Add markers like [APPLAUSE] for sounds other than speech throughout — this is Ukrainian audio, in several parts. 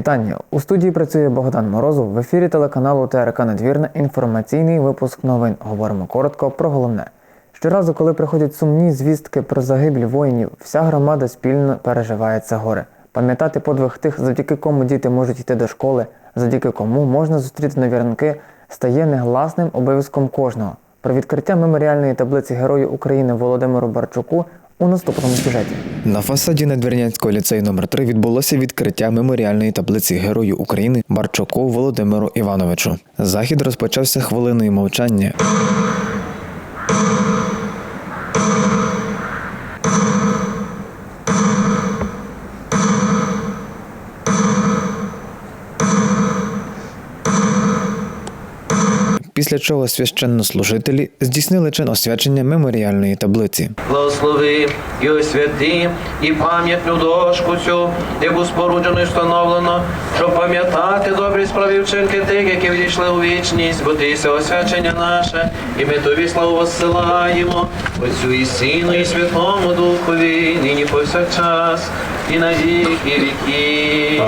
Вітання у студії працює Богдан Морозов. В ефірі телеканалу ТРК Надвірна інформаційний випуск новин. Говоримо коротко про головне. Щоразу, коли приходять сумні звістки про загибель воїнів, вся громада спільно переживає це горе. Пам'ятати подвиг тих, завдяки кому діти можуть йти до школи, завдяки кому можна зустріти нові ранки, стає негласним обов'язком кожного. Про відкриття меморіальної таблиці Герою України Володимиру Барчуку у наступному сюжеті. На фасаді Надвірнянського ліцею номер 3 відбулося відкриття меморіальної таблиці Герою України Барчуку Володимиру Івановичу. Захід розпочався хвилиною мовчання. Після чого священнослужителі здійснили чин освячення меморіальної таблиці. Благослови і освяти, і пам'ятну дошку цю, яку споруджено і встановлено, щоб пам'ятати добрі справи вчинки тих, які відійшли у вічність, бо ти освячення наше, і ми тобі славу воссилаємо, Отцю і Сину, і Святому Духові, нині повсякчас, і на віки віки.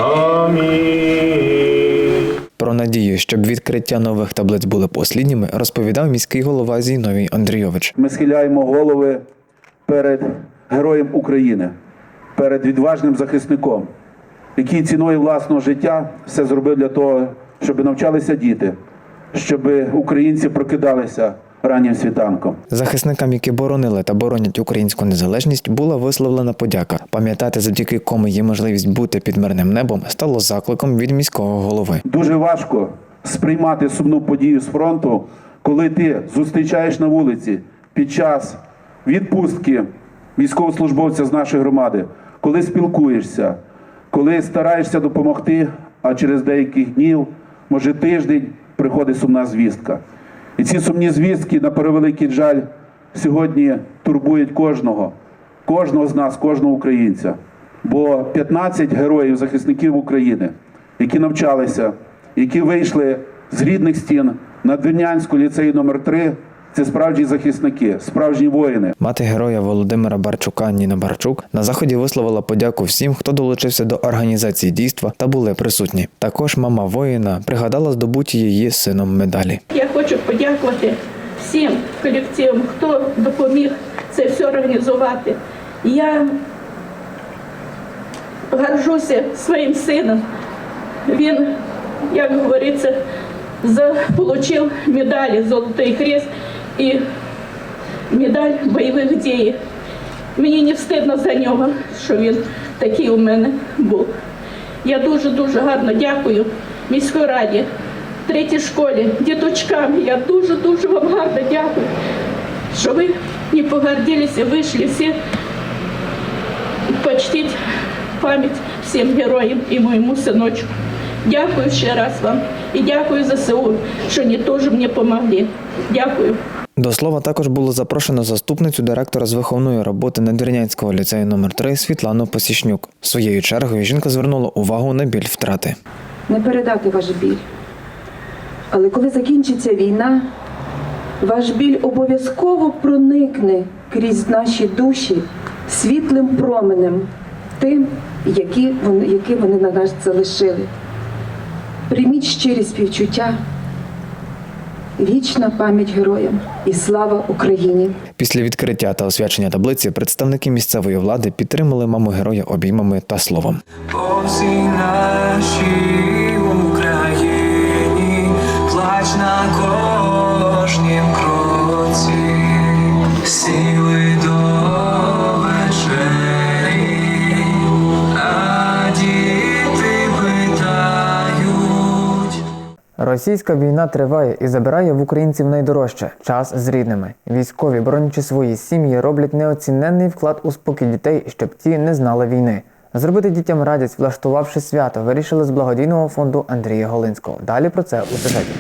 Про надію, щоб відкриття нових таблиць були послідніми, розповідав міський голова Зіновій Андрійович. Ми схиляємо голови перед героєм України, перед відважним захисником, який ціною власного життя все зробив для того, щоб навчалися діти, щоб українці прокидалися раннім світанком. Захисникам, які боронили та боронять українську незалежність, була висловлена подяка. Пам'ятати, завдяки кому є можливість бути під мирним небом, стало закликом від міського голови. Дуже важко сприймати сумну подію з фронту, коли ти зустрічаєш на вулиці під час відпустки військовослужбовця з нашої громади, коли спілкуєшся, коли стараєшся допомогти, а через деяких днів, може тиждень, приходить сумна звістка. І ці сумні звістки, на превеликий жаль, сьогодні турбують кожного, кожного з нас, кожного українця. Бо 15 героїв, захисників України, які навчалися, які вийшли з рідних стін на Двірнянську ліцею номер 3 це справжні захисники, справжні воїни. Мати героя Володимира Барчука Ніна Барчук на заході висловила подяку всім, хто долучився до організації дійства та були присутні. Також мама воїна пригадала здобуті її сином медалі. Я хочу подякувати всім колективам, хто допоміг це все організувати. Я горжуся своїм сином. Він, як говориться, отримав медалі Золотий Хрест і медаль бойових дій. Мені не встидно за нього, що він такий у мене був. Я дуже-дуже гарно дякую міській раді, третій школі, діточкам. Я дуже-дуже вам гарно дякую, що ви не погордилися, вийшли всі почтить пам'ять всім героям і моєму синочку. Дякую ще раз вам і дякую за СУ, що вони теж мені допомогли. Дякую. До слова, також було запрошено заступницю директора з виховної роботи Надвірнянського ліцею номер 3 Світлану Посічнюк. Своєю чергою жінка звернула увагу на біль втрати. не передати ваш біль. Але коли закінчиться війна, ваш біль обов'язково проникне крізь наші душі світлим променем, тим, які вони, які вони на нас залишили. Прийміть щирі співчуття, вічна пам'ять героям і слава Україні! Після відкриття та освячення таблиці представники місцевої влади підтримали маму героя обіймами та словом. По всій нашій Україні плач на кожнім кроці, Російська війна триває і забирає в українців найдорожче час з рідними. Військові, боронячи свої сім'ї, роблять неоціненний вклад у спокій дітей, щоб ті не знали війни. Зробити дітям радість, влаштувавши свято, вирішили з благодійного фонду Андрія Голинського. Далі про це у сюжеті.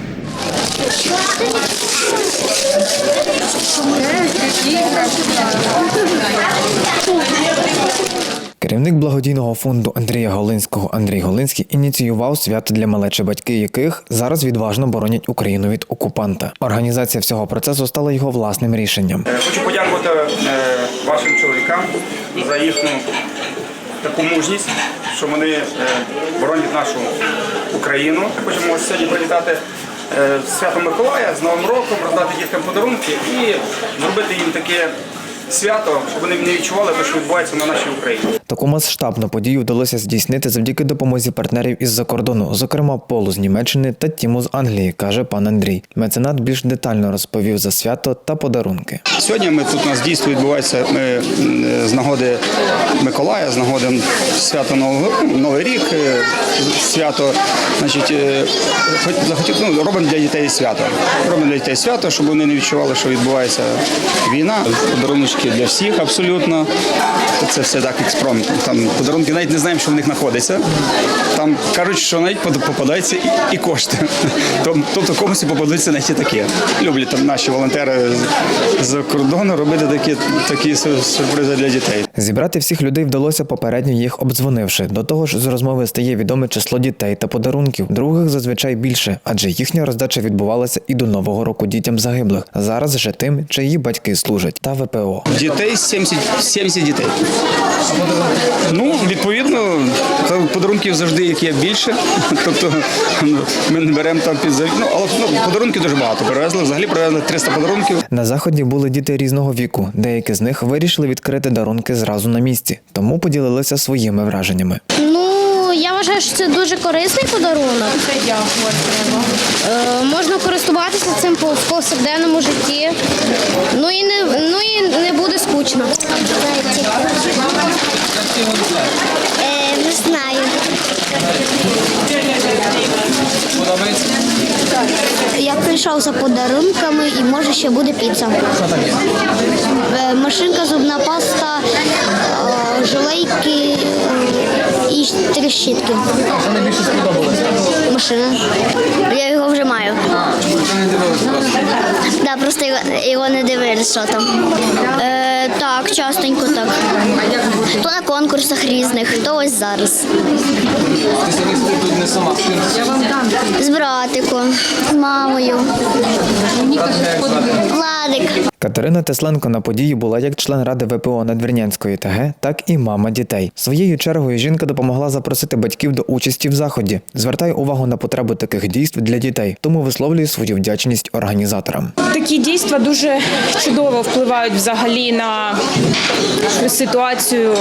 Керівник благодійного фонду Андрія Голинського Андрій Голинський ініціював свято для малечі, батьки яких зараз відважно боронять Україну від окупанта. Організація всього процесу стала його власним рішенням. Е, Хочу подякувати е, вашим чоловікам за їхню таку мужність, що вони е, боронять нашу Україну. Хочемо сьогодні привітати Свято Миколая з Новим роком, роздати діткам подарунки і зробити їм таке свято, щоб вони не відчували те, що відбувається на нашій Україні. Таку масштабну подію вдалося здійснити завдяки допомозі партнерів із-за кордону, зокрема Полу з Німеччини та Тіму з Англії, каже пан Андрій. Меценат більш детально розповів за свято та подарунки. Сьогодні ми тут у нас дійство відбувається ми, е, з нагоди Миколая, з нагоди свято Нового Новий рік, е, свято, значить, е, захотів, ну, робимо для дітей свято. Робимо для дітей свято, щоб вони не відчували, що відбувається війна. Подарунки для всіх абсолютно. Це все так експромт. Там подарунки навіть не знаємо, що в них знаходиться. Там кажуть, що навіть попадаються і, і кошти. [LAUGHS] Тоб- Тобто комусь попадуться навіть такі. Люблять там наші волонтери з кордону робити такі, такі сюрпризи для дітей. Зібрати всіх людей вдалося попередньо їх обдзвонивши. До того ж, з розмови стає відоме число дітей та подарунків. Других зазвичай більше, адже їхня роздача відбувалася і до нового року дітям загиблих. Зараз же тим, чиї батьки служать, та ВПО. Дітей 70, 70 дітей. Ну, відповідно, подарунків завжди їх є більше. [LAUGHS] Тобто ну, ми не беремо там під заві- Ну, але ну, подарунків дуже багато. Привезли, взагалі привезли 300 подарунків. На заході були діти різного віку. Деякі з них вирішили відкрити дарунки зразу на місці, тому поділилися своїми враженнями. Ну, я вважаю, що це дуже корисний подарунок. Е, можна користуватися цим в повсякденному житті. Ну і не, ну і не буде скучно. Е, не знаю. Я прийшов за подарунками і може ще буде піца. Е, Машинка, зубна паста, е, жилейки і три щітки. Що найбільше сподобалося? Машина. Я його вже маю. Да, просто його, його не дивились, що там. Е, так, частенько так. То на конкурсах різних, то ось зараз. З братиком, з мамою. Владик. Катерина Тесленко на події була як член ради ВПО Надвірнянської ТГ, так і мама дітей. Своєю чергою жінка допомогла запросити батьків до участі в заході. Звертає увагу на потребу таких дійств для дітей, тому висловлює свою вдячність організаторам. Такі дійства дуже чудово впливають взагалі на ситуацію е,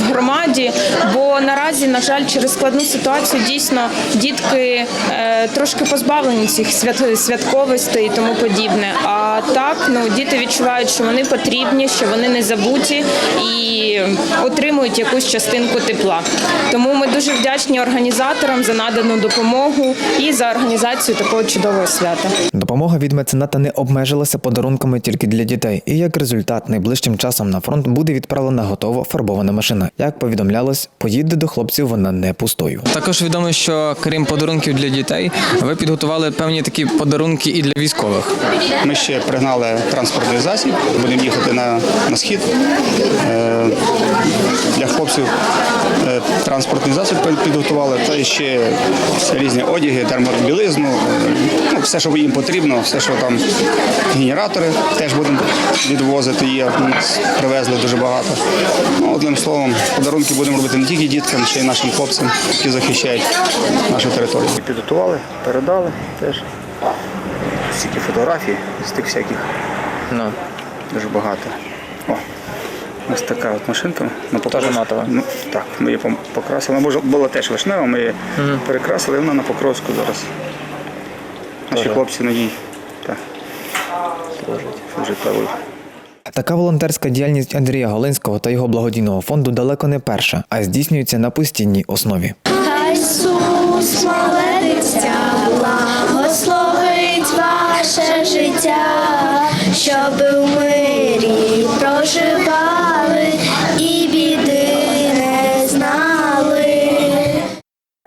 в громаді, бо наразі, на жаль, через складну ситуацію дійсно дітки е, трошки позбавлені цих свят, святковостей і тому подібне. А так, ну діти відчувають, що вони потрібні, що вони не забуті і отримують якусь частинку тепла. Тому ми дуже вдячні організаторам за надану допомогу і за організацію такого чудового свята. Допомога від мецената не обмежилася подарунками тільки для дітей, і як результат, найближчим часом на фронт буде відправлена готова фарбована машина. Як повідомлялось, поїде до хлопців вона не пустою. Також відомо, що крім подарунків для дітей, ви підготували певні такі подарунки і для військових. Ми ще пригнали транспортний засіб, будемо їхати на, на схід. Е, для хлопців е, транспортний засіб підготували, та ще різні одяги, термобілизну, е, ну, все, що їм потрібно, все, що там генератори теж будемо відвозити. Є привезли дуже багато. Ну, одним словом, подарунки будемо робити не тільки діткам, ще й нашим хлопцям, які захищають нашу територію. Підготували, передали теж. Стільки фотографій з тих всяких. Ну. Дуже багато. О, ось така от машинка. На покрос... матова. Ну, так, ми її покрасили. Може, була теж вишнева, ми її перекрасили, і вона на покроску зараз. Наші хлопці на ній так, служать. Така волонтерська діяльність Андрія Голинського та його благодійного фонду далеко не перша, а здійснюється на постійній основі.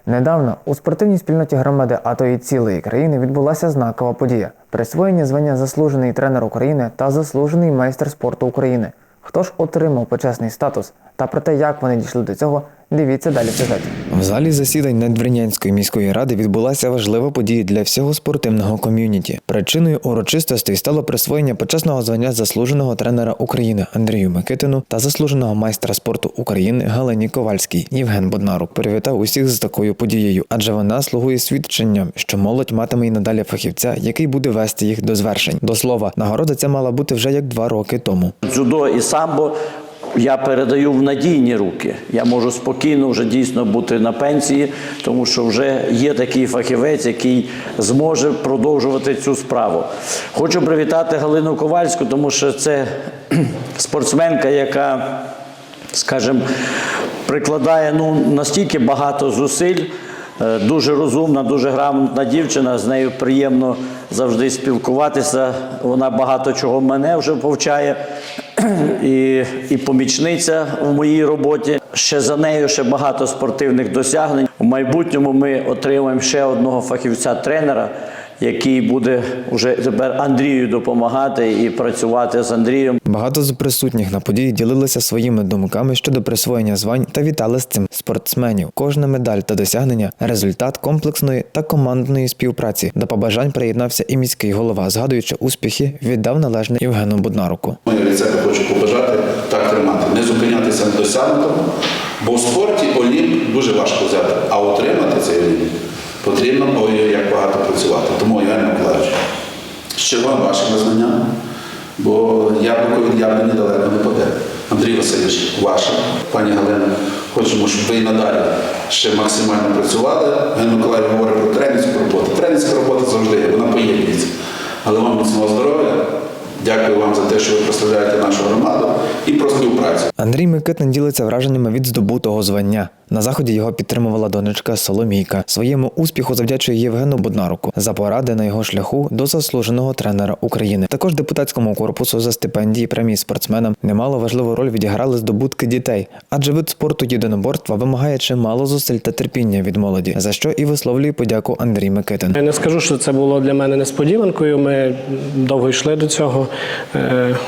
Недавно у спортивній спільноті громади, а то і цілої країни відбулася знакова подія присвоєння звання заслужений тренер України та заслужений майстер спорту України. Хто ж отримав почесний статус та про те, як вони дійшли до цього, Дивіться далі в сюжеті. В залі засідань Надвірнянської міської ради відбулася важлива подія для всього спортивного ком'юніті. Причиною урочистостей стало присвоєння почесного звання заслуженого тренера України Андрію Микитину та заслуженого майстра спорту України Галині Ковальській. Євген Боднарук привітав усіх з такою подією, адже вона слугує свідченням, що молодь матиме й надалі фахівця, який буде вести їх до звершень. До слова, нагорода ця мала бути вже як два роки тому. Дзюдо і самбо я передаю в надійні руки. Я можу спокійно вже дійсно бути на пенсії, тому що вже є такий фахівець, який зможе продовжувати цю справу. Хочу привітати Галину Ковальську, тому що це [CLEARS THROAT] спортсменка, яка, скажімо, прикладає ну, настільки багато зусиль. Е, Дуже розумна, дуже грамотна дівчина. З нею приємно завжди спілкуватися. Вона багато чого мене вже повчає. І, і помічниця в моїй роботі. Ще за нею ще багато спортивних досягнень. У майбутньому ми отримаємо ще одного фахівця-тренера, який буде вже тепер Андрію допомагати і працювати з Андрієм. Багато з присутніх на події ділилися своїми думками щодо присвоєння звань та вітали з цим спортсменів. Кожна медаль та досягнення результат комплексної та командної співпраці. До побажань приєднався і міський голова, згадуючи успіхи, віддав належне Євгену Боднаруку. Я від себе хочу побажати так тримати, не зупинятися на досягнутому, бо в спорті олімп дуже важко взяти, а отримати цей олімп потрібно як багато працювати. Тому Євген Миколаївич, ще вам ваші визнання, бо яблуко від яблуні далеко не паде. Андрій Васильович, ваша, пані Галина, хочемо, щоб ви і надалі ще максимально працювали. Ген Миколаїв говорить про тренерську роботу. Тренерська робота завжди є, вона поєднується. Але вам міцного здоров'я. Дякую вам за те, що ви представляєте нашу громаду і про співпрацю. Андрій Микитин ділиться враженнями від здобутого звання. На заході його підтримувала донечка Соломійка. Своєму успіху завдячує Євгену Боднаруку за поради на його шляху до заслуженого тренера України. Також депутатському корпусу за стипендії премії спортсменам немало важливу роль відіграли здобутки дітей, адже вид спорту єдиноборства вимагає чимало зусиль та терпіння від молоді, за що і висловлює подяку Андрій Микитин. Я не скажу, що це було для мене несподіванкою. Ми довго йшли до цього,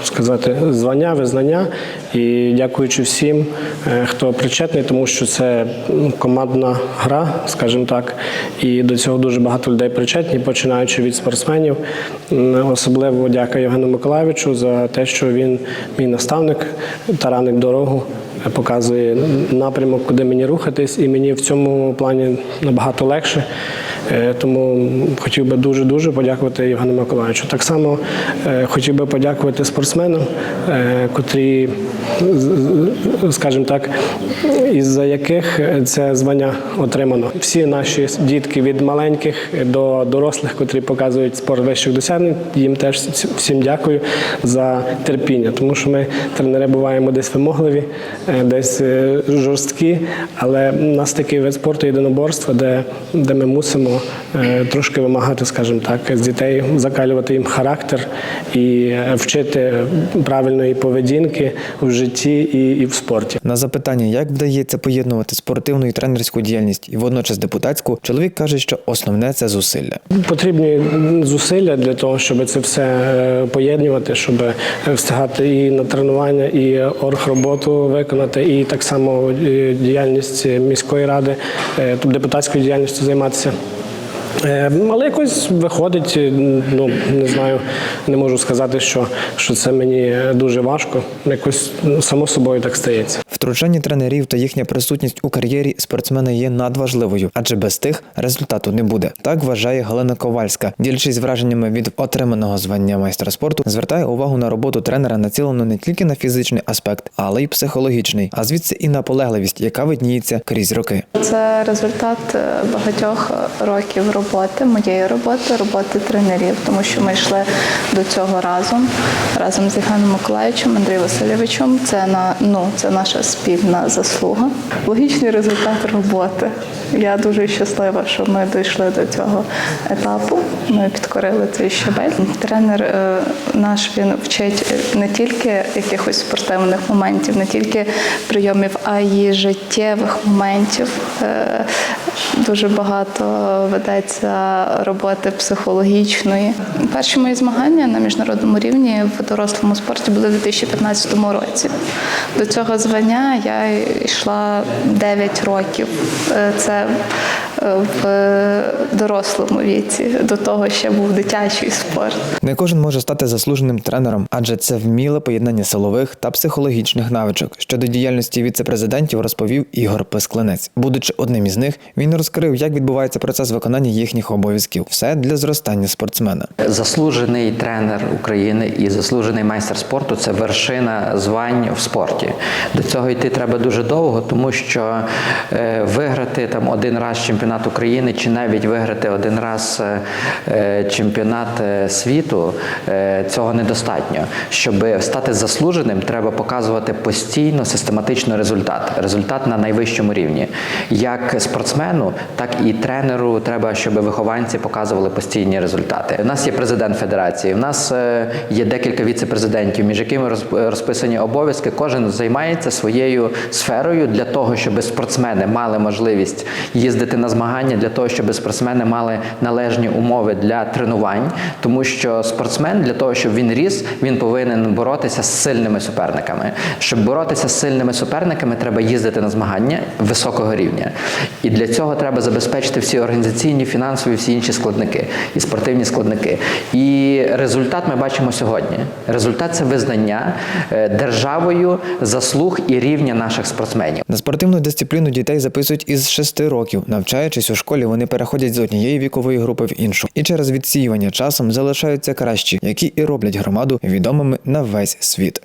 сказати, звання, визнання. І дякуючи всім, е, хто причетний, тому що це ну, командна гра, скажімо так. І до цього дуже багато людей причетні, починаючи від спортсменів. Особливо дяка Євгену Миколаївичу за те, що він мій наставник, таранить дорогу показує напрямок, куди мені рухатись, і мені в цьому плані набагато легше. Е, Тому хотів би дуже-дуже подякувати Євгену Миколаївичу. Так само е, хотів би подякувати спортсменам, е, котрі, скажімо так, із-за яких це звання отримано. Всі наші дітки від маленьких до дорослих, котрі показують спорт вищих досягнень, їм теж всім дякую за терпіння, тому що ми тренери буваємо десь вимогливі, е, десь е, жорсткі, але в нас такий вид спорту єдиноборства, де, де ми мусимо е, трошки вимагати, скажімо так, з дітей, закалювати їм характер і вчити правильної поведінки в житті і, і в спорті. На запитання, як вдається поєднувати спортивну і тренерську діяльність і водночас депутатську, чоловік каже, що основне це зусилля. Потрібні зусилля для того, щоб це все е, поєднувати, щоб е, встигати і на тренування, і оргроботу виконати, і так само е, діяльність міської ради, тобто депутатською діяльністю займатися. Е, Але якось виходить, е, ну не знаю, не можу сказати, що, що це мені дуже важко. Якось ну, само собою так стається. Втручання тренерів та їхня присутність у кар'єрі спортсмена є надважливою, адже без тих результату не буде. Так вважає Галина Ковальська. Ділячись враженнями від отриманого звання майстра спорту, звертає увагу на роботу тренера, націлену не тільки на фізичний аспект, але й психологічний, а звідси і наполегливість, яка видніється крізь роки. Це результат е, багатьох років роботи, моєї роботи, роботи тренерів, тому що ми йшли до цього разом, разом з Євгеном Миколаївичем, Андрієм Васильовичем. Це на ну це наша спільна заслуга. Логічний результат роботи. Я дуже щаслива, що ми дійшли до цього етапу. Ми підкорили цей щабель. Тренер е, наш він вчить не тільки якихось спортивних моментів, не тільки прийомів, а й життєвих моментів. Е, Дуже багато ведеться роботи психологічної. Перші мої змагання на міжнародному рівні в дорослому спорті були в 2015 році. До цього звання я йшла 9 років. Е, Це в дорослому віці. До того ще був дитячий спорт. Не кожен може стати заслуженим тренером, адже це вміле поєднання силових та психологічних навичок. Щодо діяльності віце-президентів розповів Ігор Песклинець. Будучи одним із них, він розкрив, як відбувається процес виконання їхніх обов'язків. Все для зростання спортсмена. Заслужений тренер України і заслужений майстер спорту це вершина звань в спорті. До цього йти треба дуже довго, тому що е, виграти там один раз чемпіонат України чи навіть виграти один раз е, е, чемпіонат е, світу цього недостатньо. Щоб стати заслуженим, треба показувати постійно систематично результат. Результат на найвищому рівні. Як спортсмену, так і тренеру треба, щоб вихованці показували постійні результати. У нас є президент федерації, у нас є декілька віце-президентів, між якими розписані обов'язки. Кожен займається своєю сферою для того, щоб спортсмени мали можливість їздити на змагання, для того, щоб спортсмени мали належні умови для тренувань, тому що спортсмен для того, щоб він ріс, він повинен боротися з сильними суперниками. Щоб боротися з сильними суперниками, треба їздити на змагання високого рівня. І для цього треба забезпечити всі організаційні, фінансові, всі інші складники і спортивні складники. І результат ми бачимо сьогодні. Результат це визнання е, державою заслуг і рівня наших спортсменів. На спортивну дисципліну дітей записують із 6 років. Навчаючись у школі, вони переходять з однієї вікової групи в іншу, і через відсіювання часом залишаються кращі, які і роблять громаду відомими на весь світ.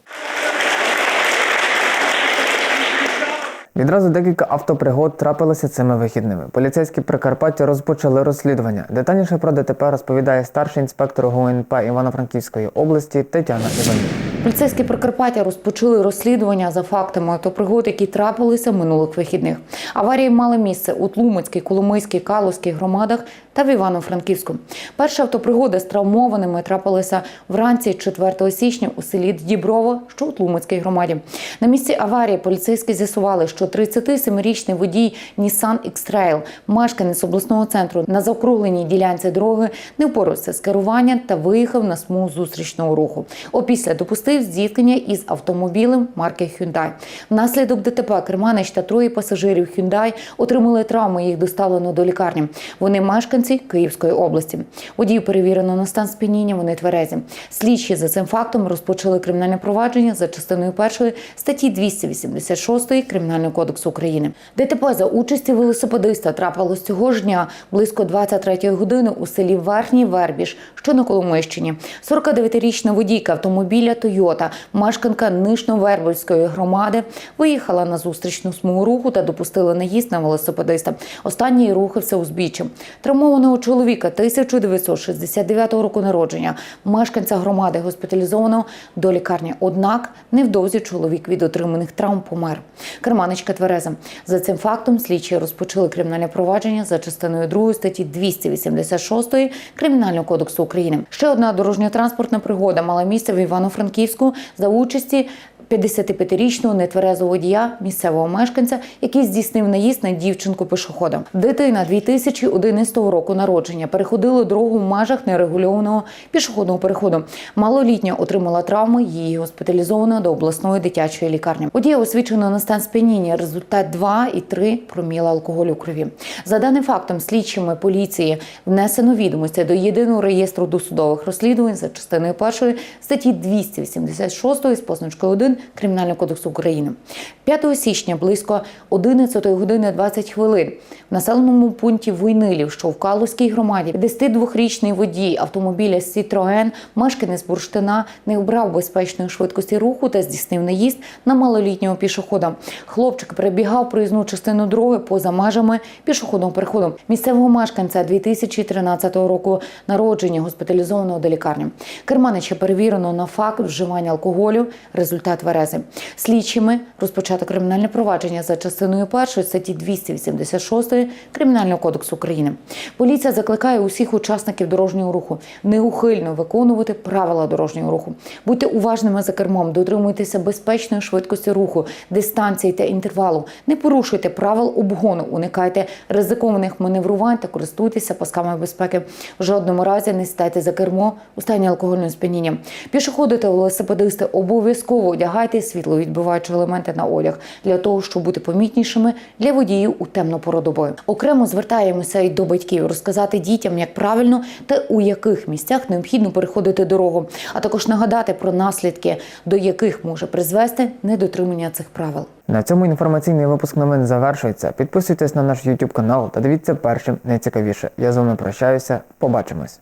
Відразу декілька автопригод трапилося цими вихідними. Поліцейські Прикарпаття розпочали розслідування. Детальніше про ДТП розповідає старший інспектор ГУНП Івано-Франківської області Тетяна Іванів. Поліцейські Прикарпаття розпочали розслідування за фактами автопригод, які трапилися минулих вихідних. Аварії мали місце у Тлумацькій, Коломийській, Калузькій громадах та в Івано-Франківську. Перша автопригода з травмованими трапилася вранці 4 січня у селі Діброво, що у Тлумацькій громаді. На місці аварії поліцейські з'ясували, що 37-річний водій Nissan X-Trail, мешканець обласного центру на заокругленій ділянці дороги, не впорався з керуванням та виїхав на смугу зустрічного руху. Опісля допустив зіткнення із автомобілем марки Hyundai. Внаслідок ДТП Керманич та троє пасажирів Hyundai отримали травми. Їх доставлено до лікарні. Вони мешканці Київської області. Водію перевірено на стан сп'яніння. Вони тверезі. Слідчі за цим фактом розпочали кримінальне провадження за частиною першої статті 286 Кримінального кодексу України. ДТП за участі велосипедиста трапилось цього ж дня близько 23 години у селі Верхній Вербіж, що на Коломийщині. 49-річна водійка автомобіля Тойота, мешканка Нишно-Вербівської громади, виїхала на зустрічну смугу руху та допустила наїзд на велосипедиста. Останній рухався узбіччям. Травмованого чоловіка 1969 року народження, мешканця громади госпіталізовано до лікарні. Однак невдовзі чоловік від отриманих травм помер. Керманичка твереза. За цим фактом слідчі розпочали кримінальне провадження за частиною 2 статті 286 Кримінального кодексу України. Ще одна дорожньо-транспортна пригода мала місце в Івано-Франківську за участі 55-річного нетверезого водія місцевого мешканця, який здійснив наїзд на дівчинку пішохода. Дитина 2011 року народження переходила дорогу в межах нерегульованого пішохідного переходу. Малолітня отримала травми, її госпіталізовано до обласної дитячої лікарні. Водія освічено на стан сп'яніння. Результат 2,3 проміла алкоголю крові. За даним фактом, слідчими поліції внесено відомості до єдиного реєстру досудових розслідувань за частиною першої статті 286 з позначкою 1 Кримінального кодексу України. 5 січня близько 11 години 20 хвилин в населеному пункті Войнилів, що в Калузькій громаді, 52-річний водій автомобіля Citroen, мешканець бурштина, не обрав безпечної швидкості руху та здійснив наїзд на малолітнього пішохода. Хлопчик перебігав проїзну частину дороги поза межами пішохідного переходу. Місцевого мешканця 2013 року народження госпіталізованого до лікарні. Керманича перевірено на факт вживання алкоголю. Результат Берези. Слідчими розпочато кримінальне провадження за частиною першої статті 286 Кримінального кодексу України. Поліція закликає усіх учасників дорожнього руху неухильно виконувати правила дорожнього руху. Будьте уважними за кермом, дотримуйтеся безпечної швидкості руху, дистанції та інтервалу. Не порушуйте правил обгону, уникайте ризикованих маневрувань та користуйтеся пасками безпеки. В жодному разі не сідайте за кермо у стані алкогольного сп'яніння. Пішоходи та велосипедисти обов'язково одягайте світловідбиваючі елементи на одяг для того, щоб бути помітнішими для водіїв у темну пору доби. Окремо звертаємося і до батьків розказати дітям, як правильно та у яких місцях необхідно переходити дорогу, а також нагадати про наслідки, до яких може призвести недотримання цих правил. На цьому інформаційний випуск новин завершується. Підписуйтесь на наш YouTube канал та дивіться першим найцікавіше. Я з вами прощаюся. Побачимось.